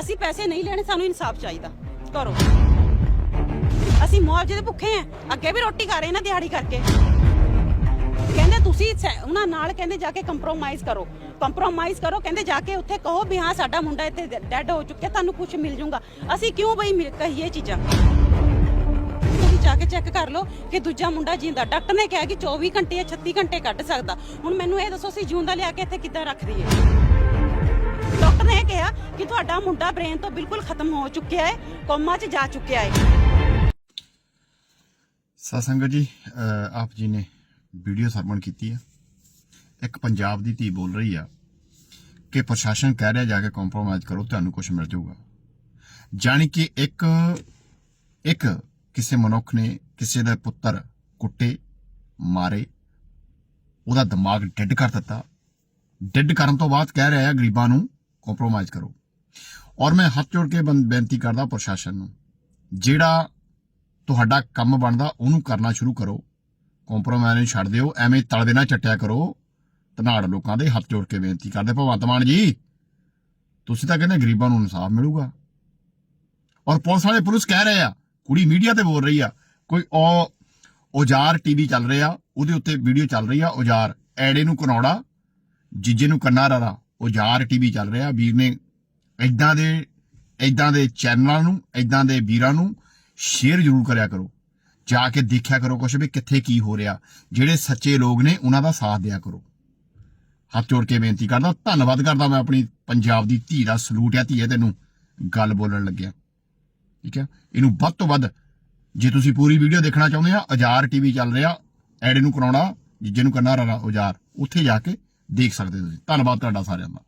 ਅਸੀਂ ਪੈਸੇ ਨਹੀਂ ਲੈਣੇ, ਸਾਨੂੰ ਇਨਸਾਫ ਚਾਹੀਦਾ। ਕਰੋ। ਅਸੀਂ ਮੁਆਵਜ਼ੇ ਦੇ ਭੁੱਖੇ ਆ ਅੱਗੇ ਵੀ ਰੋਟੀ ਖਾ ਰਹੇ ਨਾ ਦਿਹਾੜੀ ਕਰਕੇ। ਕਹਿੰਦੇ ਤੁਸੀਂ ਸੈ- ਉਹਨਾਂ ਨਾਲ ਕਹਿੰਦੇ ਜਾ ਕੇ ਕੰਪਰੋਮਾਈਜ਼ ਕਰੋ। ਕੰਪਰੋਮਾਈਜ਼ ਕਰੋ, ਕਹਿੰਦੇ ਜਾ ਕੇ ਉੱਥੇ ਕਹੋ ਵੀ ਹਾਂ, ਸਾਡਾ ਮੁੰਡਾ ਇੱਥੇ ਡੈੱਡ ਹੋ ਚੁੱਕਿਆ, ਤੁਹਾਨੂੰ ਕੁਝ ਮਿਲ ਜਾਊਗਾ ਅਸੀਂ ਕਿਉਂ ਬਈ ਮਿਲ- ਕਹੀਏ ਚੀਜ਼ਾਂ? ਤੁਸੀਂ ਜਾ ਕੇ ਚੈੱਕ ਕਰ ਲਓ ਕਿ ਦੂਜਾ ਮੁੰਡਾ ਜਿੰਦਾ। ਡਾਕਟਰ ਨੇ ਕਿਹਾ ਕਿ 24 ਘੰਟੇ ਜਾਂ 36 ਘੰਟੇ ਕੱਢ ਸਕਦਾ। ਹੁਣ ਮੈਨੂੰ ਇਹ ਦੱਸੋ, ਅਸੀਂ ਜਿਉਂਦਾ ਲਿਆ ਕੇ ਇੱਥੇ ਕਿੱਦਾਂ ਰੱਖ ਦਈਏ? ਡਾਕਟਰ ਨੇ ਇਹ ਕਿਹਾ ਕਿ ਤੁਹਾਡਾ ਮੁੰਡਾ ਬ੍ਰੇਨ ਤੋਂ ਬਿਲਕੁਲ ਖਤਮ ਹੋ ਚੁੱਕਿਆ ਹੈ, ਕੋਮਾ 'ਚ ਜਾ ਚੁੱਕਿਆ ਹੈ। ਸਤਸੰਗਤ ਜੀ ਆਪ ਜੀ ਨੇ ਵੀਡੀਓ ਸਰਵਣ ਕੀਤੀ ਹੈ। ਇੱਕ ਪੰਜਾਬ ਦੀ ਧੀ ਬੋਲ ਰਹੀ ਆ ਕਿ ਪ੍ਰਸ਼ਾਸਨ ਕਹਿ ਰਿਹਾ ਜਾ ਕੇ ਕੰਪਰੋਮਾਈਜ਼ ਕਰੋ, ਤੁਹਾਨੂੰ ਕੁਝ ਮਿਲ ਜਾਊਗਾ। ਜਾਣੀ ਕਿ ਇੱਕ ਇੱਕ ਕਿਸੇ ਮਨੁੱਖ ਨੇ ਕਿਸੇ ਦਾ ਪੁੱਤਰ ਕੁੱਟੇ, ਮਾਰੇ, ਉਹਦਾ ਦਿਮਾਗ ਡੈੱਡ ਕਰ ਦਿੱਤਾ। ਡੈੱਡ ਕਰਨ ਤੋਂ ਬਾਅਦ ਕਹਿ ਰਿਹਾ ਹੈ ਗਰੀਬਾਂ ਨੂੰ ਕੰਪਰੋਮਾਈਜ਼ ਕਰੋ। ਔਰ ਮੈਂ ਹੱਥ ਜੋੜ ਕੇ ਬੰ- ਬੇਨਤੀ ਕਰਦਾ ਪ੍ਰਸ਼ਾਸਨ ਨੂੰ, ਜਿਹੜਾ ਤੁਹਾਡਾ ਕੰਮ ਬਣਦਾ ਉਹਨੂੰ ਕਰਨਾ ਸ਼ੁਰੂ ਕਰੋ। ਕੰਪਰੋਮਾਈਜ਼ ਨੂੰ ਛੱਡ ਦਿਓ, ਐਵੇਂ ਤਲ ਦੇ ਚੱਟਿਆ ਕਰੋ। ਧਨਾੜ ਲੋਕਾਂ ਦੇ ਹੱਥ ਜੋੜ ਕੇ ਬੇਨਤੀ ਕਰਦੇ। ਭਗਵੰਤ ਮਾਨ ਜੀ, ਤੁਸੀਂ ਤਾਂ ਕਹਿੰਦੇ ਗਰੀਬਾਂ ਨੂੰ ਇਨਸਾਫ ਮਿਲੂਗਾ। ਔਰ ਪੁਲਿਸ ਵਾਲੇ ਪੁਲਿਸ ਕਹਿ ਰਹੇ ਆ, ਕੁੜੀ ਮੀਡੀਆ ਤੇ ਬੋਲ ਰਹੀ ਆ, ਕੋਈ ਉਹ ਔਜ਼ਾਰ ਟੀਵੀ ਚੱਲ ਰਿਹਾ, ਉਹਦੇ ਉੱਤੇ ਵੀਡੀਓ ਚੱਲ ਰਹੀ ਆ, ਔਜ਼ਾਰ ਐੜੇ ਨੂੰ ਕਨੌੜਾ ਜੀਜੇ ਨੂੰ ਕੰਨਾ ਰਰਾ, ਔਜ਼ਾਰ ਟੀਵੀ ਚੱਲ ਰਿਹਾ, ਵੀਰ ਨੇ ਇਦਾਂ ਦੇ ਇਦਾਂ ਦੇ ਚੈਨਲਾਂ ਨੂੰ ਇਦਾਂ ਦੇ ਵੀਰਾਂ ਨੂੰ ਸ਼ੇਅਰ ਜ਼ਰੂਰ ਕਰਿਆ ਕਰੋ। ਜਾ ਕੇ ਦੇਖਿਆ ਕਰੋ ਕੁਛ ਵੀ ਕਿੱਥੇ ਕੀ ਹੋ ਰਿਹਾ। ਜਿਹੜੇ ਸੱਚੇ ਲੋਕ ਨੇ, ਉਹਨਾਂ ਦਾ ਸਾਥ ਦਿਆ ਕਰੋ। ਹੱਥ ਜੋੜ ਕੇ ਬੇਨਤੀ ਕਰਦਾ, ਧੰਨਵਾਦ ਕਰਦਾ ਮੈਂ ਆਪਣੀ ਪੰਜਾਬ ਦੀ ਧੀ ਦਾ ਸਲੂਟ ਆ, ਧੀਏ ਤੈਨੂੰ ਗੱਲ ਬੋਲਣ ਲੱਗਿਆ। ਠੀਕ ਹੈ ਇਹਨੂੰ ਵੱਧ ਤੋਂ ਵੱਧ, ਜੇ ਤੁਸੀਂ ਪੂਰੀ ਵੀਡੀਓ ਦੇਖਣਾ ਚਾਹੁੰਦੇ ਆ ਔਜ਼ਾਰ ਟੀਵੀ ਚੱਲ ਰਿਹਾ ਐਡ ਨੂੰ ਕਰਾਉਣਾ, ਜਿੱਜੇ ਨੂੰ ਕਰਨਾ ਰਹਾ ਔਜ਼ਾਰ ਉੱਥੇ ਜਾ ਕੇ ਦੇਖ ਸਕਦੇ ਹੋ ਤੁਸੀਂ। ਧੰਨਵਾਦ ਤੁਹਾਡਾ ਸਾਰਿਆਂ ਦਾ।